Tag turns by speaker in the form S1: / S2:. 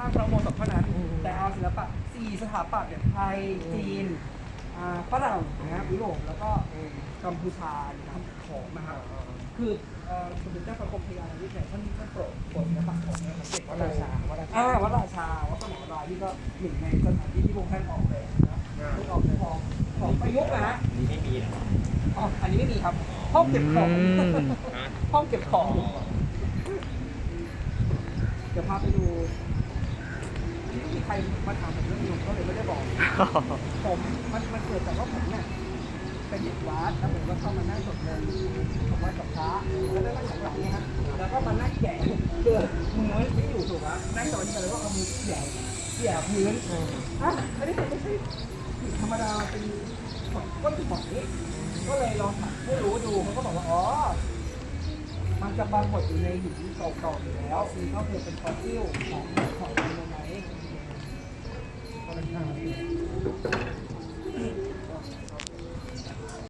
S1: ร้างพระอุโบสถเท่านั้น แต่เอาศิลปะสี่สถาปัตย์เนี่ยไทยจีนอ่าฝรั่งนะครับยุโรปแล้วก็กัมพูชานะครับของนะครับคือเอ่อสมเด็จเจ้าพระกรมพยาธิเนี่ยท่านท่านโปรดโปรดศิลปะของเนี่ยของเด็กวัดราชาวัดราชาอ่าวัดราชาวัดสมรรายที่ก็หนึ่งในสถานที่ที่พวกท่านออกแบบนะที่ออกแบบของของประยุกต์นะฮะ
S2: นี่ไม่มีนะ
S1: อ๋อ อันนี้ไม่มีครับ ห้องเก็บของ ห้องเก็บของ เดี๋ยวพาไปดู ไม่มีใครมาถามผมเรื่องนี้ก็เลยไม่ได้บอก ผมมันมันเกิดจากว่าผมเนี่ยเป็นเด็กวัดแล้วผมก็เข้ามานั่งสวดมนต์ผมว่ากับพระแล้วก็นั่งหลังเนี่ยฮะแล้วก็มานั่งแกะคือมือไม่อยู่ถูกไหมนั่งสวดมนต์เลยว่าเอามือแกะแกะพื้นอะอันนี้มันไม่ใช่ธรรมดาเป็นก้อนหินหอยก็เลยลองถามให้รู้ดูเขาก็บอกว่าอ๋อ จะปรากฏอยู่ในหินเก่าๆอยู่แล้วซึ่งก็คือเป็นฟอสซิลของของไดโนไนท์